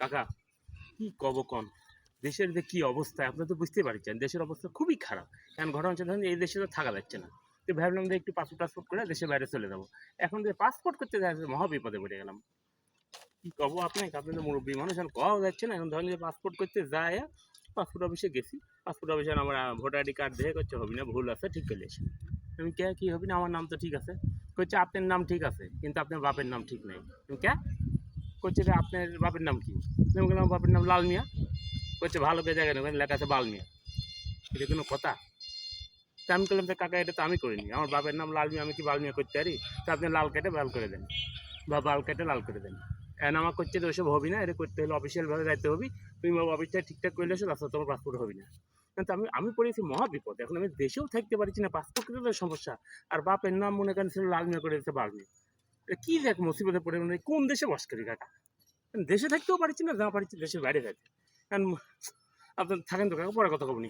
কাকা, কি কব কন? দেশের যে কি অবস্থা, আপনি তো বুঝতে পারছেন, দেশের অবস্থা খুবই খারাপ। কারণ ঘটনা হচ্ছে ধরেন, এই দেশে তো থাকা যাচ্ছে না। তো ভাবলাম যে একটু পাসপোর্ট টাসপোর্ট করে দেশের বাইরে চলে যাব। এখন যে পাসপোর্ট করতে যাচ্ছে মহা বিপদে পড়ে গেলাম। কি কব আপনাকে আপনি তো মুরব্বী মানুষ এখন কওয়া যাচ্ছে না। এখন ধরেন যে পাসপোর্ট করতে যায় পাসপোর্ট অফিসে গেছি। পাসপোর্ট অফিসে আমার ভোটার আইডি কার্ড দেখে করছে হবি না ভুল আছে, ঠিক করে আমি কে, কি হবি না আমার নাম তো ঠিক আছে। করছে আপনার নাম ঠিক আছে, কিন্তু আপনার বাপের নাম ঠিক নেই। কে? করছে যে, আপনার বাপের নাম কি? বাপের নাম লাল মিয়া। করছে ভালো কে জায়গায় লেখা আছে বাল মিয়া। এটা কোনো কথা? তা আমি বললাম কাকা, এটা তো আমি করিনি। আমার বাপের নাম লাল মিয়া, আমি কি বাল মিয়া করতে পারি? তা আপনি লাল কেটে বাল করে দেন বা বাল কেটে লাল করে দেন। এখন আমার করছে যে ওইসব হবি না, এটা করতে হলে অফিসিয়ালভাবে যাইতে হবি। তুমি অফিসটা ঠিকঠাক করলে এসো রাস্তা তোমার পাসপোর্ট হবি না। কিন্তু আমি আমি পড়েছি মহা বিপদ। এখন আমি দেশেও থাকতে পারছি না পাসপোর্টের সমস্যা। আর বাপের নাম মনে করেন ছিল লাল মেয়ে করে দিচ্ছে বাল কি দেখ মুসিবতে পড়ে মানে কোন দেশে বস করি কাকা? দেশে থাকতেও পারছি না যা পারছি, দেশের বাইরে থাকতে কারণ আপনার থাকেন তো কাকা, পরে কথা কবনি